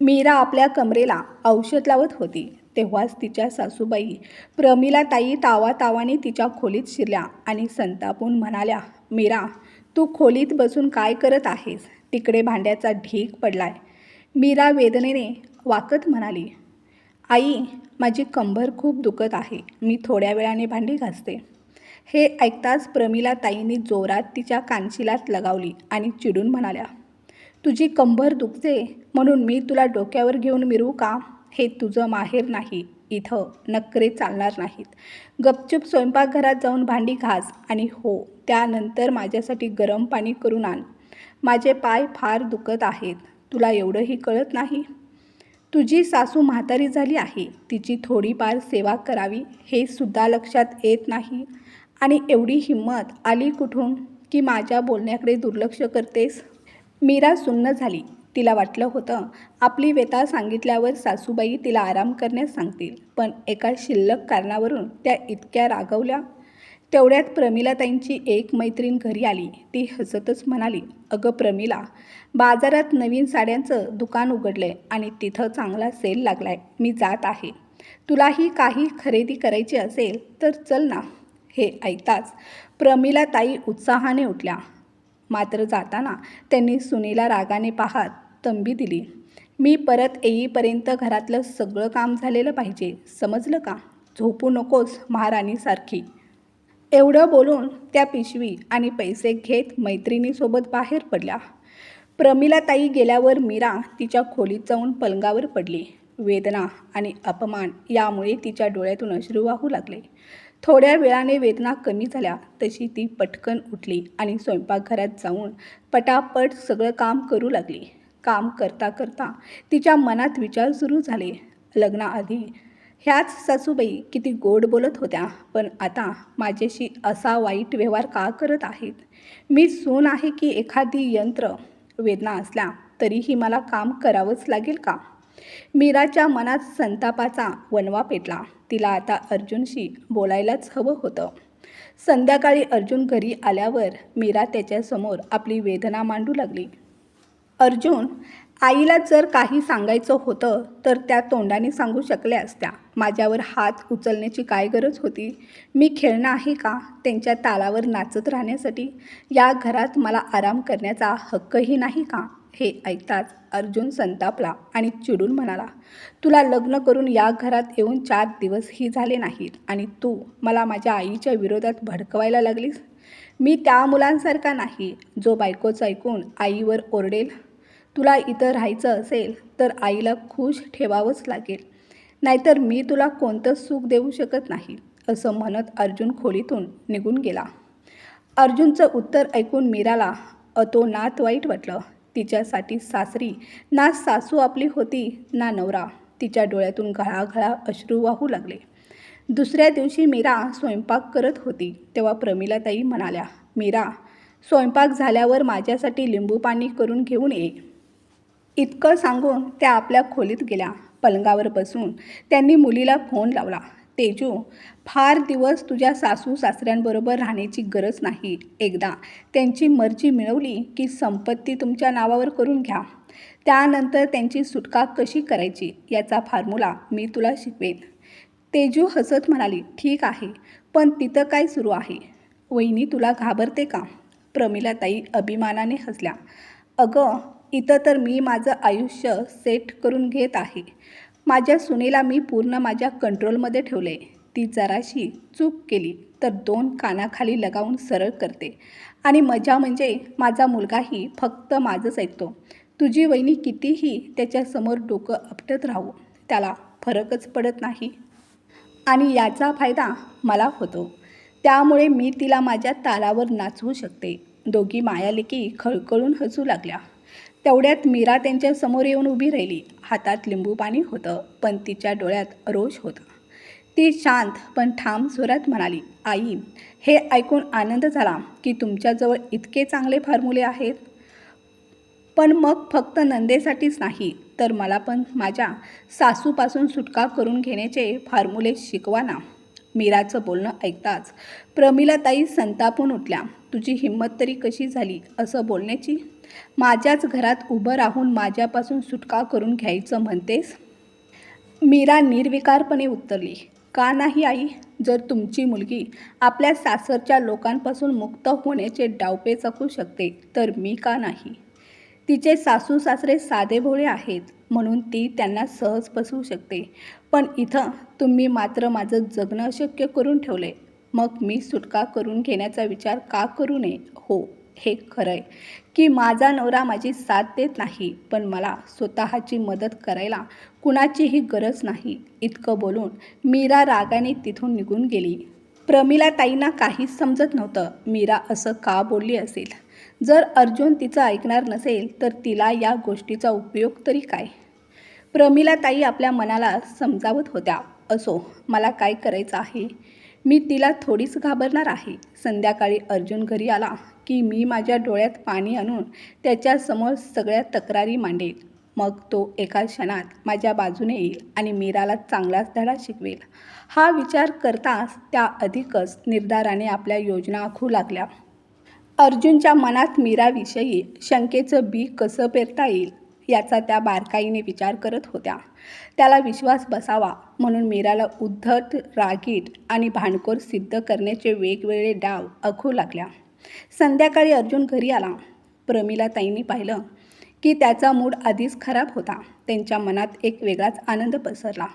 मीरा आपल्या कमरेला औषध लावत होती. तेव्हाच तिच्या सासूबाई प्रमिला ताई तावा तावाने तिच्या खोलीत शिरल्या आणि संतापून म्हणाल्या मीरा तू खोलीत बसून काय करत आहेस? तिकडे भांड्याचा ढीक पडलाय. मीरा वेदनेने वाकत म्हणाली आई माझी कंबर खूप दुखत आहे. मी थोड्या वेळाने भांडी घासते. हे ऐकताच प्रमिला ताईंनी जोरात तिच्या कानशिलात लगावली आणि चिडून म्हणाल्या तुझी कंबर दुखते म्हणून मी तुला डोक्यावर घेऊन मिरू का? हे तुझं माहेर नाही. इथं नखरे चालणार नाहीत. गपचूप स्वयंपाकघरात जाऊन भांडी घास आणि हो त्यानंतर माझ्यासाठी गरम पाणी करून आण. माझे पाय फार दुखत आहेत. तुला एवढंही कळत नाही? तुझी सासू म्हातारी झाली आहे. तिची थोडीफार सेवा करावी हे सुद्धा लक्षात येत नाही. आणि एवढी हिंमत आली कुठून की माझ्या बोलण्याकडे दुर्लक्ष करतेस? मीरा सुन्न झाली. तिला वाटलं होतं आपली व्यथा सांगितल्यावर सासूबाई तिला आराम करण्यास सांगतील पण एका शिल्लक कारणावरून त्या इतक्या रागवल्या. तेवढ्यात प्रमिलाताईंची एक मैत्रीण घरी आली. ती हसतच म्हणाली अगं प्रमिला बाजारात नवीन साड्यांचं दुकान उघडलं आहे आणि तिथं चांगला सेल लागला आहे मी जात आहे. तुलाही काही खरेदी करायची असेल तर चल ना हे ऐकताच प्रमिला ताई उत्साहाने उठल्या. मात्र जाताना त्यांनी सुनीला रागाने पाहत तंबी दिली. मी परत येईपर्यंत घरातलं सगळं काम झालेलं पाहिजे समजलं का? झोपू नकोस महाराणीसारखी. एवढं बोलून त्या पिशवी आणि पैसे घेत मैत्रिणीसोबत बाहेर पडल्या. प्रमिलाताई गेल्यावर मीरा तिच्या खोलीत जाऊन पलंगावर पडली. वेदना आणि अपमान यामुळे तिच्या डोळ्यातून अश्रू वाहू लागले. थोड्या वेळाने वेदना कमी झाल्या तशी ती पटकन उठली आणि स्वयंपाकघरात जाऊन पटापट सगळं काम करू लागली. काम करता करता तिच्या मनात विचार सुरू झाले. लग्नाआधी ह्याच सासूबाई किती गोड बोलत होत्या पण आता माझ्याशी असा वाईट व्यवहार का करत आहेत? मी सून आहे की एखादी यंत्र वेदना असल्या तरीही मला काम करावंच लागेल का? मीराच्या मनात संतापाचा वनवा पेटला. तिला आता अर्जुनशी बोलायलाच हवं होतं. संध्याकाळी अर्जुन घरी आल्यावर मीरा त्याच्यासमोर आपली वेदना मांडू लागली. अर्जुन आईला जर काही सांगायचं होतं तर त्या तोंडाने सांगू शकल्या असत्या. माझ्यावर हात उचलण्याची काय गरज होती? मी खेळणं आहे का? त्यांच्या तालावर नाचत राहण्यासाठी? या घरात मला आराम करण्याचा हक्कही नाही का? हे ऐकताच अर्जुन संतापला आणि चिडून म्हणाला तुला लग्न करून या घरात येऊन चार दिवसही झाले नाहीत आणि तू मला माझ्या आईच्या विरोधात भडकवायला लागलीस? मी त्या मुलांसारखा नाही जो बायकोचं ऐकून आईवर ओरडेल तुला इथं राहायचं असेल तर आईला खुश ठेवावंच लागेल. नाहीतर मी तुला कोणतं सुख देऊ शकत नाही असं म्हणत अर्जुन खोलीतून निघून गेला. अर्जुनचं उत्तर ऐकून मीराला अतोनात वाईट वाटलं. तिच्यासाठी सासरी ना सासू आपली होती ना नवरा. तिच्या डोळ्यातून घळाघळा अश्रू वाहू लागले. दुसऱ्या दिवशी मीरा स्वयंपाक करत होती तेव्हा प्रमिलाताई म्हणाल्या मीरा स्वयंपाक झाल्यावर माझ्यासाठी लिंबू पाणी करून घेऊन ये. इतकं सांगून त्या आपल्या खोलीत गेल्या पलंगावर बसून. त्यांनी मुलीला फोन लावला तेजू फार दिवस तुझ्या सासू सासऱ्यांबरोबर राहण्याची गरज नाही. एकदा त्यांची मर्जी मिळवली की संपत्ती तुमच्या नावावर करून घ्या. त्यानंतर त्यांची सुटका कशी करायची याचा फॉर्म्युला मी तुला शिकवेन. तेजू हसत म्हणाली ठीक आहे पण तिथं काय सुरू आहे? वहिनी तुला घाबरते का? प्रमिलाताई अभिमानाने हसल्या अगं इथं तर मी माझं आयुष्य सेट करून घेत आहे. माझ्या सुनेला मी पूर्ण माझ्या कंट्रोलमध्ये ठेवले. ती जराशी चूक केली तर दोन कानाखाली लगावून सरळ करते. आणि मजा म्हणजे माझा मुलगाही फक्त माझंच ऐकतो. तुझी वहिनी कितीही त्याच्यासमोर डोकं आपटत राहू त्याला फरकच पडत नाही. आणि याचा फायदा मला होतो. त्यामुळे मी तिला माझ्या तालावर नाचवू शकते. दोघी मायालेकी खळखळून हसू लागल्या. तेवढ्यात मीरा त्यांच्यासमोर येऊन उभी राहिली. हातात लिंबू पाणी होतं पण तिच्या डोळ्यात रोष होता. ती शांत पण ठाम स्वरात म्हणाली आई हे ऐकून आनंद झाला की तुमच्याजवळ इतके चांगले फॉर्म्युले आहेत. पण मग फक्त नंदेसाठीच नाही तर मला पण माझ्या सासूपासून सुटका करून घेण्याचे फॉर्म्युले शिकवा ना. मीराचं बोलणं ऐकताच प्रमिलाताई संतापून उठल्या तुझी हिंमत तरी कशी झाली असं बोलण्याची? माझ्याच घरात उभं राहून माझ्यापासून सुटका करून घ्यायचं म्हणतेस? मीरा निर्विकारपणे उत्तरली का नाही आई? जर तुमची मुलगी आपल्या सासरच्या लोकांपासून मुक्त होण्याचे डावपे चकू शकते तर मी का नाही? तिचे सासू सासरे साधेभोळे आहेत म्हणून ती त्यांना सहज बसवू शकते. पण इथं तुम्ही मात्र माझं जगणं अशक्य करून ठेवले मग मी सुटका करून घेण्याचा विचार का करू नये? हो हे खरं आहे की माझा नवरा माझी साथ देत नाही पण मला स्वतःची मदत करायला कुणाचीही गरज नाही इतकं बोलून मीरा रागाने तिथून निघून गेली. प्रमिला ताईंना काहीच समजत नव्हतं मीरा असं का बोलली असेल? जर अर्जुन तिचं ऐकणार नसेल तर तिला या गोष्टीचा उपयोग तरी काय? प्रमिला ताई आपल्या मनाला समजावत होत्या असो मला काय करायचं आहे? मी तिला थोडीच घाबरणार आहे. संध्याकाळी अर्जुन घरी आला की मी माझ्या डोळ्यात पाणी आणून त्याच्यासमोर सगळ्या तक्रारी मांडेल. मग तो एका क्षणात माझ्या बाजूने येईल आणि मीराला चांगलाच धडा शिकवेल. हा विचार करताच त्या अधिकच निर्धाराने आपल्या योजना आखू लागल्या. अर्जुनच्या मनात मीराविषयी शंकेचं बी कसं पेरता येईल? याचा त्या बारकाईने विचार करत होत्या. त्याला विश्वास बसावा म्हणून मीराला उद्धट रागीट आणि भांडखोर सिद्ध करण्याचे वेगवेगळे डाव आखू लागल्या. संध्याकाळी अर्जुन घरी आला. प्रमिला ताईंनी पाहिलं की त्याचा मूड आधीच खराब होता. त्यांच्या मनात एक वेगळाच आनंद पसरला.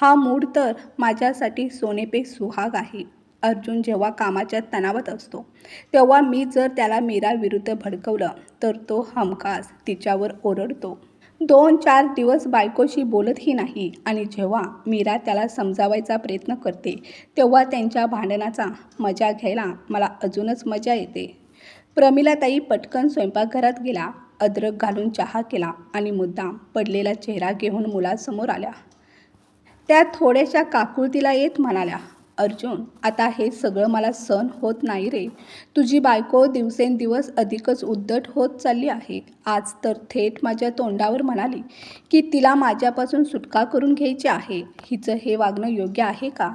हा मूड तर माझ्यासाठी सोनेपे सुहाग आहे. अर्जुन जेव्हा कामाच्या तणावात असतो तेव्हा मी जर त्याला मीरा विरुद्ध भडकवलं तर तो हमखास तिच्यावर ओरडतो. दोन चार दिवस बायकोशी बोलतही नाही आणि जेव्हा मीरा त्याला समजावायचा प्रयत्न करते तेव्हा त्यांच्या भांडणाचा मजा घ्यायला मला अजूनच मजा येते. प्रमिलाताई पटकन स्वयंपाकघरात गेला अद्रक घालून चहा केला आणि मुद्दाम पडलेला चेहरा घेऊन मुलासमोर आल्या. त्या थोड्याशा काकुळतीला येत म्हणाल्या अर्जुन आता हे सगळं मला सहन होत नाही रे. तुझी बायको दिवसेंदिवस अधिकच उद्धट होत चालली आहे. आज तर थेट माझ्या तोंडावर म्हणाली की तिला माझ्यापासून सुटका करून घ्यायची आहे. हिचं हे वागणं योग्य आहे का?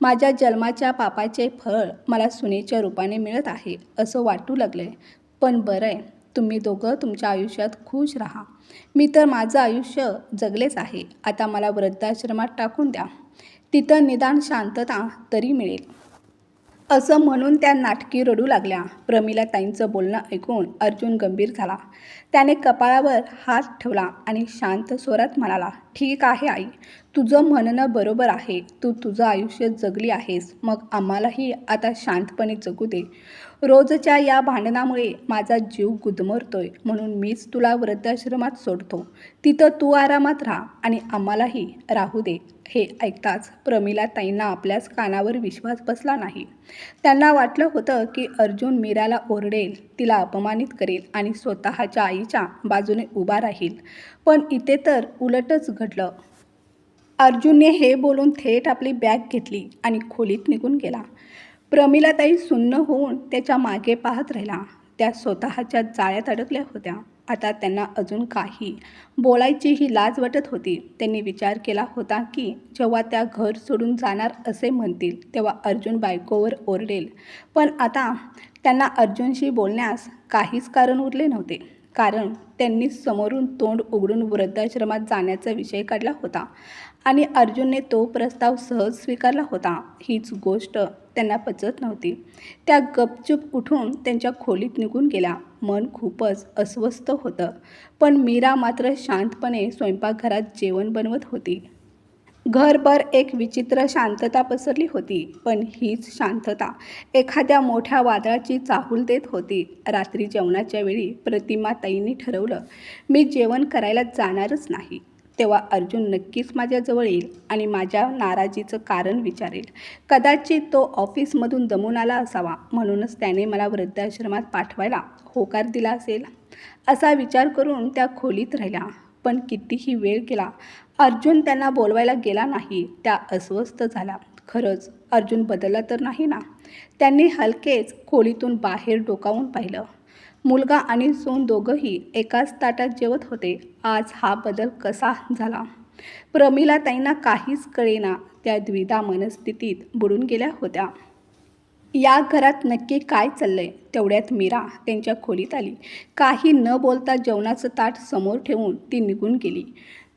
माझ्या जन्माच्या पापाचे फळ मला सुनेच्या रूपाने मिळत आहे असं वाटू लागलं आहे पण बरं आहे तुम्ही दोघं तुमच्या आयुष्यात खुश राहा. मी तर माझं आयुष्य जगलेच आहे. आता मला वृद्धाश्रमात टाकून द्या. तिथं निदान शांतता तरी मिळेल. असं म्हणून त्या नाटकी रडू लागल्या. प्रमिला ताईंचं बोलणं ऐकून अर्जुन गंभीर झाला. त्याने कपाळावर हात ठेवला आणि शांत स्वरात म्हणाला ठीक आहे आई. तुझं म्हणणं बरोबर आहे. तू तुझं आयुष्य जगली आहेस. मग आम्हालाही आता शांतपणे जगू दे. रोजच्या या भांडणामुळे माझा जीव गुदमरतोय. म्हणून मीच तुला वृद्धाश्रमात सोडतो. तिथं तू आरामात राहा आणि आम्हालाही राहू दे. हे ऐकताच प्रमिला ताईंना आपल्याच कानावर विश्वास बसला नाही. त्यांना वाटलं होतं की अर्जुन मीराला ओरडेल तिला अपमानित करेल आणि स्वतःच्या आईच्या बाजूने उभा राहील. पण इथे तर उलटच घडलं. अर्जुनने हे बोलून थेट आपली बॅग घेतली आणि खोलीत निघून गेला. प्रमिलाताई सुन्न होऊन त्याच्यामागे पाहत राहिला. त्या स्वतःच्या जाळ्यात अडकल्या होत्या. आता त्यांना अजून काही बोलायचीही लाज वाटत होती. त्यांनी विचार केला होता की जेव्हा त्या घर सोडून जाणार असे म्हणतील तेव्हा अर्जुन बायकोवर ओरडेल. पण आता त्यांना अर्जुनशी बोलण्यास काहीच कारण उरले नव्हते. कारण त्यांनी समोरून तोंड उघडून वृद्धाश्रमात जाण्याचा विषय काढला होता. आणि अर्जुनने तो प्रस्ताव सहज स्वीकारला होता. हीच गोष्ट त्यांना पचत नव्हती. त्या गपचूप उठून त्यांच्या खोलीत निघून गेल्या. मन खूपच अस्वस्थ होतं. पण मीरा मात्र शांतपणे स्वयंपाकघरात जेवण बनवत होती. घरभर एक विचित्र शांतता पसरली होती पण हीच शांतता एखाद्या मोठ्या वादळाची चाहूल देत होती. रात्री जेवणाच्या वेळी प्रतिमा ताईंनी ठरवलं मी जेवण करायला जाणारच नाही. तेव्हा अर्जुन नक्कीच माझ्याजवळ येईल आणि माझ्या नाराजीचं कारण विचारेल. कदाचित तो ऑफिसमधून दमून आला असावा म्हणूनच त्याने मला वृद्धाश्रमात पाठवायला होकार दिला असेल. असा विचार करून त्या खोलीत राहिल्या. पण कितीही वेळ गेला अर्जुन त्यांना बोलवायला गेला नाही. त्या अस्वस्थ झाल्या. खरंच अर्जुन बदलला तर नाही ना? त्यांनी हलकेच खोलीतून बाहेर डोकावून पाहिलं. मुलगा आणि सून दोघंही एकाच ताटात जेवत होते. आज हा बदल कसा झाला? प्रमिलाताईंना काहीच कळेना त्या द्विधा मनस्थितीत बुडून गेल्या होत्या. या घरात नक्की काय चाललंय? तेवढ्यात मीरा त्यांच्या खोलीत आली. काही न बोलता जेवणाचं ताट समोर ठेवून ती निघून गेली.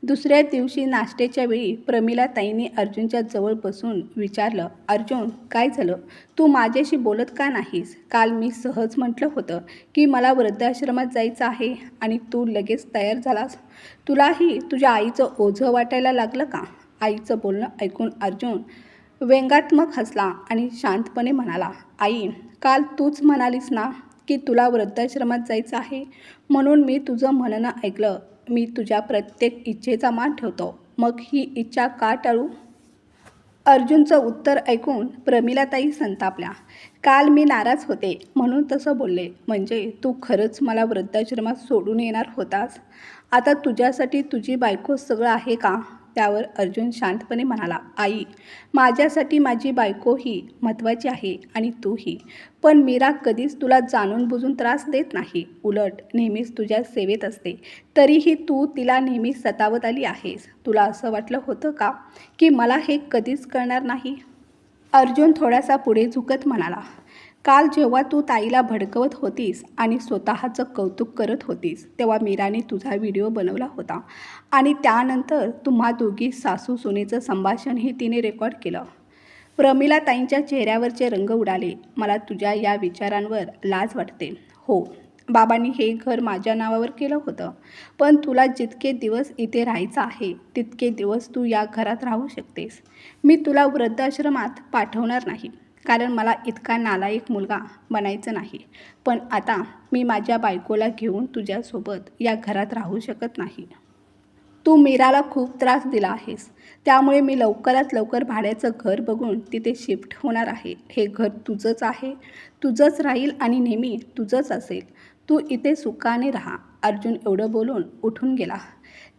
दुसऱ्या दिवशी नाश्त्याच्या वेळी प्रमिला ताईंनी अर्जुनच्या जवळ बसून विचारलं अर्जुन काय झालं? तू माझ्याशी बोलत का नाहीस? काल मी सहज म्हटलं होतं की मला वृद्धाश्रमात जायचं आहे आणि तू लगेच तयार झालास. तुलाही तुझ्या आईचं ओझं वाटायला लागलं का? आईचं बोलणं ऐकून अर्जुन व्यंगात्मक हसला आणि शांतपणे म्हणाला आई काल तूच म्हणालीस ना की तुला वृद्धाश्रमात जायचं आहे? म्हणून मी तुझं म्हणणं ऐकलं. मी तुझ्या प्रत्येक इच्छेचा मान ठेवतो. मग ही इच्छा का टाळू? अर्जुनचं उत्तर ऐकून प्रमिलाताई संतापल्या. काल मी नाराज होते म्हणून तसं बोलले. म्हणजे तू खरंच मला वृद्धाश्रमात सोडून येणार होतास? आता तुझ्यासाठी तुझी बायको सगळं आहे का? त्यावर अर्जुन शांतपणे म्हणाला आई माझ्यासाठी माझी बायको ही महत्त्वाची आहे आणि तूही पण मीरा कधीच तुला जाणून बुजून त्रास देत नाही. उलट नेहमीच तुझ्या सेवेत असते. तरीही तू तिला नेहमी सतावत आली आहेस. तुला असं वाटलं होतं का की मला हे कधीच कळणार नाही? अर्जुन थोडासा पुढे झुकत म्हणाला काल जेव्हा तू ताईला भडकवत होतीस आणि स्वतःचं कौतुक करत होतीस तेव्हा मीराने तुझा व्हिडिओ बनवला होता. आणि त्यानंतर तुम्हा दोघी सासू सुनेचं संभाषणही तिने रेकॉर्ड केलं. प्रमिला ताईंच्या चेहऱ्यावरचे रंग उडाले. मला तुझ्या या विचारांवर लाज वाटते. हो बाबांनी हे घर माझ्या नावावर केलं होतं. पण तुला जितके दिवस इथे राहायचं आहे तितके दिवस तू या घरात राहू शकतेस. मी तुला वृद्धाश्रमात पाठवणार नाही. कारण मला इतका नालायक मुलगा बनायचं नाही. पण आता मी माझ्या बायकोला घेऊन तुझ्यासोबत या घरात राहू शकत नाही. तू मीराला खूप त्रास दिला आहेस. त्यामुळे मी लवकरात लवकर भाड्याचं घर बघून तिथे शिफ्ट होणार आहे. हे घर तुझंच आहे. तुझंच राहील आणि नेहमी तुझंच असेल. तू इथे सुखाने राहा. अर्जुन एवढं बोलून उठून गेला.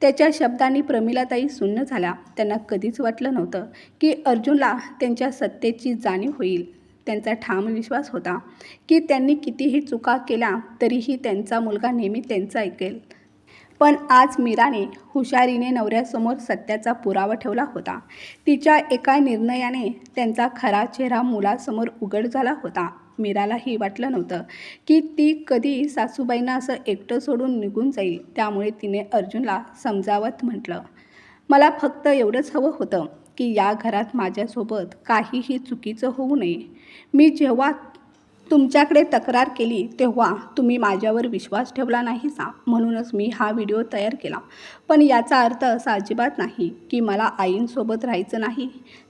त्याच्या शब्दांनी प्रमिलाताई सुन्न झाल्या. त्यांना कधीच वाटलं नव्हतं की अर्जुनला त्यांच्या सत्तेची जाणीव होईल. त्यांचा ठाम विश्वास होता की त्यांनी कितीही चुका केल्या तरीही त्यांचा मुलगा नेहमी त्यांचं ऐकेल. पण आज मीराने हुशारीने नवऱ्यासमोर सत्याचा पुरावा ठेवला होता. तिच्या एका निर्णयाने त्यांचा खरा चेहरा मुलासमोर उघड झाला होता. मीरालाही वाटलं नव्हतं की ती कधी सासूबाईंना असं एकटं सोडून निघून जाईल. त्यामुळे तिने अर्जुनला समजावत म्हटलं मला फक्त एवढंच हवं होतं की या घरात माझ्यासोबत काहीही चुकीचं होऊ नये. मी जेव्हा तुमच्याकडे तक्रार केली तेव्हा तुम्ही माझ्यावर विश्वास ठेवला नाही सा म्हणूनच मी हा व्हिडिओ तयार केला. पण याचा अर्थ असा अजिबात नाही की मला आईंसोबत राहायचं नाही.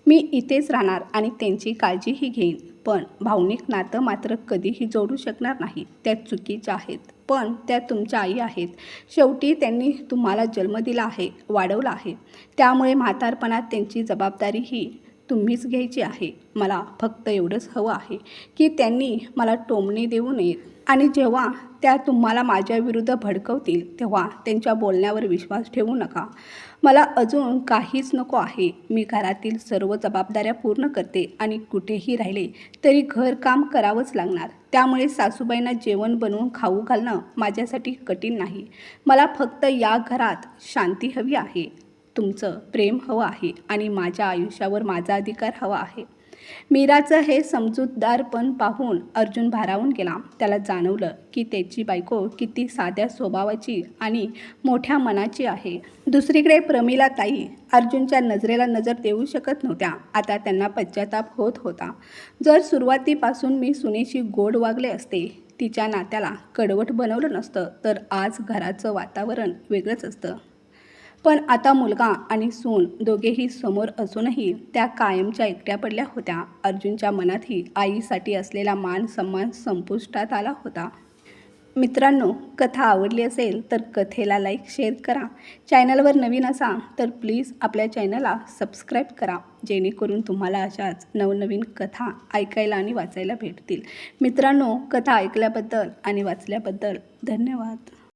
मी इथेच राहणार आणि त्यांची काळजीही घेईन. पण भावनिक नातं मात्र कधीही जोडू शकणार नाही. त्या चुकीच्या आहेत. पण त्या तुमच्या आई आहेत. शेवटी त्यांनी तुम्हाला जन्म दिला आहे वाढवला आहे. त्यामुळे म्हातारपणात त्यांची जबाबदारी ही तुम्हीच घ्यायची आहे. मला फक्त एवढंच हवं आहे की त्यांनी मला टोमणे देऊ नयेत. आणि जेव्हा त्या तुम्हाला माझ्या विरुद्ध भडकवतील तेव्हा त्यांच्या बोलण्यावर विश्वास ठेवू नका. मला अजून काहीच नको आहे. मी घरातील सर्व जबाबदाऱ्या पूर्ण करते आणि कुठेही राहिले तरी घरकाम करावंच लागणार. त्यामुळे सासूबाईंना जेवण बनवून खाऊ घालणं माझ्यासाठी कठीण नाही. मला फक्त या घरात शांती हवी आहे. तुमचं प्रेम हवं आहे आणि माझ्या आयुष्यावर माझा अधिकार हवा आहे. मीराचं हे समजूतदारपण पाहून अर्जुन भारावून गेला. त्याला जाणवलं की त्याची बायको किती साध्या स्वभावाची आणि मोठ्या मनाची आहे. दुसरीकडे प्रमिला ताई अर्जुनच्या नजरेला नजर देऊ शकत नव्हत्या. आता त्यांना पश्चाताप होत होता. जर सुरुवातीपासून मी सुनेशी गोड वागले असते तिच्या नात्याला कडवट बनवलं नसतं तर आज घराचं वातावरण वेगळंच असतं. पण आता मुलगा आणि सून दोघेही समोर असूनही त्या कायमच्या एकट्या पडल्या होत्या. अर्जुनच्या मनातही आईसाठी असलेला मान सन्मान संपुष्टात आला होता. मित्रांनो कथा आवडली असेल तर कथेला लाईक शेअर करा. चॅनलवर नवीन असाल तर प्लीज आपल्या चॅनलला सबस्क्राईब करा. जेणेकरून तुम्हाला अशाच नवनवीन कथा ऐकायला आणि वाचायला भेटतील. मित्रांनो कथा ऐकल्याबद्दल आणि वाचल्याबद्दल धन्यवाद.